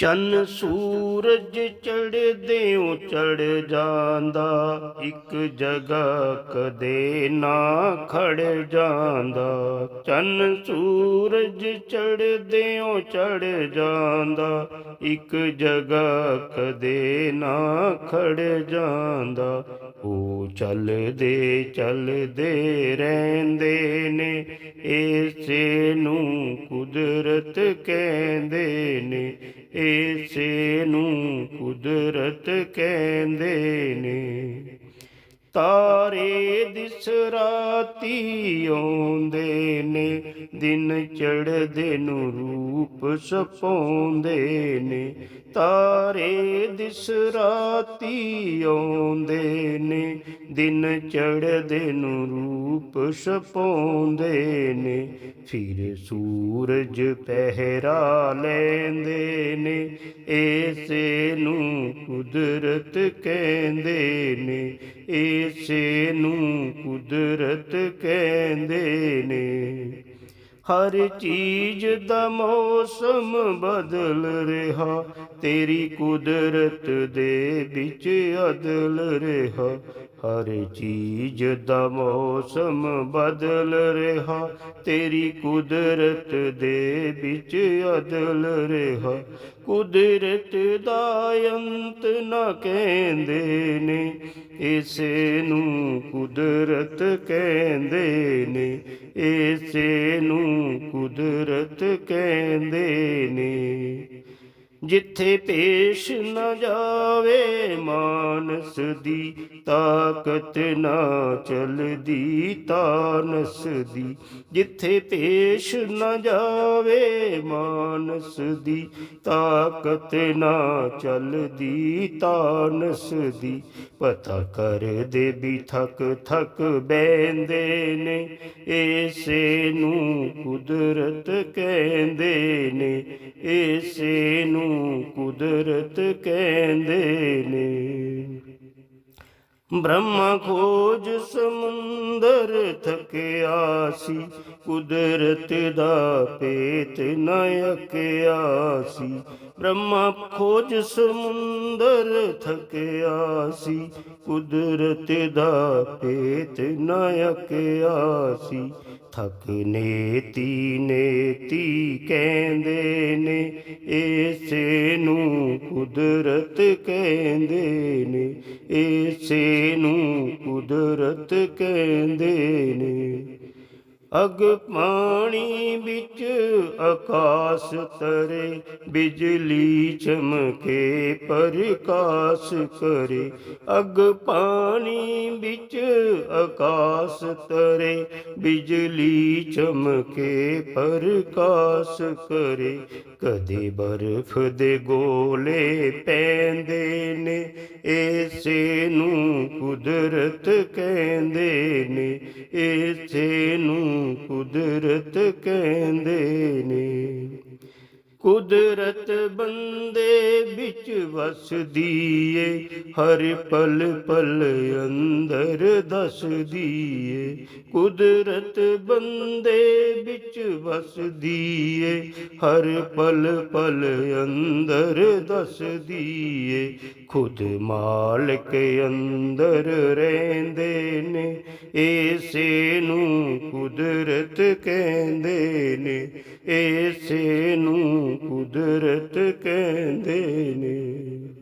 ਚੰਨ ਸੂਰਜ ਚੜਦੇ ਉ ਚੜ ਜਾਂਦਾ, ਇੱਕ ਜਗ੍ਹਾ ਕਦੇ ਨਾ ਖੜ ਜਾਂਦਾ। ਚੰਨ ਸੂਰਜ ਚੜਦੇ ਉ ਚੜ ਜਾਂਦਾ, ਇੱਕ ਜਗ੍ਹਾ ਕਦੇ ਨਾ ਖੜ ਜਾਂਦਾ। ਉਹ ਚੱਲਦੇ ਚੱਲਦੇ ਰਹਿੰਦੇ ਨੇ ਇਸੇ ਨੂੰ ਕੁਦਰਤ ਕਹਿੰਦੇ ਨੇ ਇਸੇ ਨੂੰ ਕੁਦਰਤ ਕਹਿੰਦੇ ਨੇ। ਤਾਰੇ ਦਿਸ ਰਾਤੀ ਆਉਂਦੇ ਨੇ, ਦਿਨ ਚੜ੍ਹਦੇ ਨੂੰ ਰੂਪ ਸਪਾਉਂਦੇ ਨੇ। ਤਾਰੇ ਦਿਸ ਰਾਤੀ ਆਉਂਦੇ ਨੇ, ਦਿਨ ਚੜ੍ਹਦੇ ਨੂੰ ਰੂਪ ਸਪਾਉਂਦੇ ਨੇ। ਫਿਰ ਸੂਰਜ ਪਹਿਰਾ ਲੈਂਦੇ ਨੇ, ਇਸੇ ਨੂੰ ਕੁਦਰਤ ਕਹਿੰਦੇ ਨੇ। ਇਸੇ ਨੂੰ ਕੁਦਰਤ ਕਹਿੰਦੇ ਨੇ। ਹਰ ਚੀਜ਼ ਦਾ ਮੌਸਮ ਬਦਲ ਰਿਹਾ, ਤੇਰੀ ਕੁਦਰਤ ਦੇ ਵਿੱਚ ਅਦਲ ਰਿਹਾ। ਹਰ ਚੀਜ਼ ਦਾ ਮੌਸਮ ਬਦਲ ਰਿਹਾ, ਤੇਰੀ ਕੁਦਰਤ ਦੇ ਵਿੱਚ ਅਦਲ ਰਿਹਾ। ਕੁਦਰਤ ਦਾ ਅੰਤ ਨਾ ਕਹਿੰਦੇ ਨੇ। ਇਸੇ ਨੂੰ ਕੁਦਰਤ ਕਹਿੰਦੇ ਨੇ ਇਸੇ ਨੂੰ ਕੁਦਰਤ ਕਹਿੰਦੇ ਨੇ। ਜਿੱਥੇ ਪੇਸ਼ ਨਾ ਜਾਵੇ ਮਾਨਸ ਦੀ ਤਾਕਤ ਨਾ ਚਲਦੀ, ਤਾਨਸ ਦੀ। ਜਿੱਥੇ ਪੇਸ਼ ਨਾ ਜਾਵੇ ਮਾਨਸ ਦੀ ਤਾਕਤ ਨਾ ਚਲਦੀ, ਤਾਨਸ ਦੀ। ਪਤਾ ਕਰਦੇ ਵੀ ਥਕ ਥਕ ਬੈੰਦੇ ਨੇ ਇਸੇ ਨੂੰ ਕੁਦਰਤ ਕਹਿੰਦੇ ਨੇ ਇਸੇ ਨੂੰ ਕੁਦਰਤ ਕਹਿੰਦੇ ਨੇ। ਬ੍ਰਹਮਾ ਖੋਜ ਸਮੁੰਦਰ ਥਕਿਆ ਸੀ ਕੁਦਰਤ ਦਾ ਪੇਤ ਨ ਅਕਿਆ ਸੀ ਬ੍ਰਹਮਾ ਖੋਜ ਸਮੁੰਦਰ ਥਕਿਆ ਸੀ ਕੁਦਰਤ ਦਾ ਪੇਤ ਨ ਅਕਿਆ ਸੀ ਥਕ ਨੇਤੀ ਨੇਤੀ ਕਹਿੰਦੇ ਨੇ ਇਸੇ ਨੂੰ ਕੁਦਰਤ ਕਹਿੰਦੇ ਨੇ ਇਸੇ ਨੂੰ ਕੁਦਰਤ ਕਹਿੰਦੇ ਨੇ। ਅਗ ਪਾਣੀ ਵਿੱਚ ਆਕਾਸ਼ ਤਰੇ, ਬਿਜਲੀ ਚਮਕੇ ਪ੍ਰਕਾਸ਼ ਕਰੇ। ਅਗ ਪਾਣੀ ਵਿੱਚ ਆਕਾਸ਼ ਤਰੇ, ਬਿਜਲੀ ਚਮਕੇ ਪ੍ਰਕਾਸ਼ ਕਰੇ। ਕਦੇ ਬਰਫ਼ ਦੇ ਗੋਲੇ ਪੈਂਦੇ ਨੇ ਇਸੇ ਨੂੰ ਕੁਦਰਤ ਕਹਿੰਦੇ ਨੇ ਇਸੇ ਨੂੰ ਕੁਦਰਤ ਕਹਿੰਦੇ ਨੇ। ਕੁਦਰਤ ਬੰਦੇ ਵਿੱਚ ਵਸਦੀ ਏ, ਹਰ ਪਲ ਪਲ ਅੰਦਰ ਦੱਸਦੀ ਏ। ਕੁਦਰਤ ਬੰਦੇ ਵਿੱਚ ਵਸਦੀ ਏ, ਹਰ ਪਲ ਪਲ ਅੰਦਰ ਦੱਸਦੀ ਏ। ਖੁਦ ਮਾਲਕ ਅੰਦਰ ਰਹਿੰਦੇ ਨੇ ਇਸੇ ਨੂੰ ਕੁਦਰਤ ਕਹਿੰਦੇ ਨੇ। ਏਸੇ ਨੂੰ ਕੁਦਰਤ ਕਹਿੰਦੇ ਨੇ।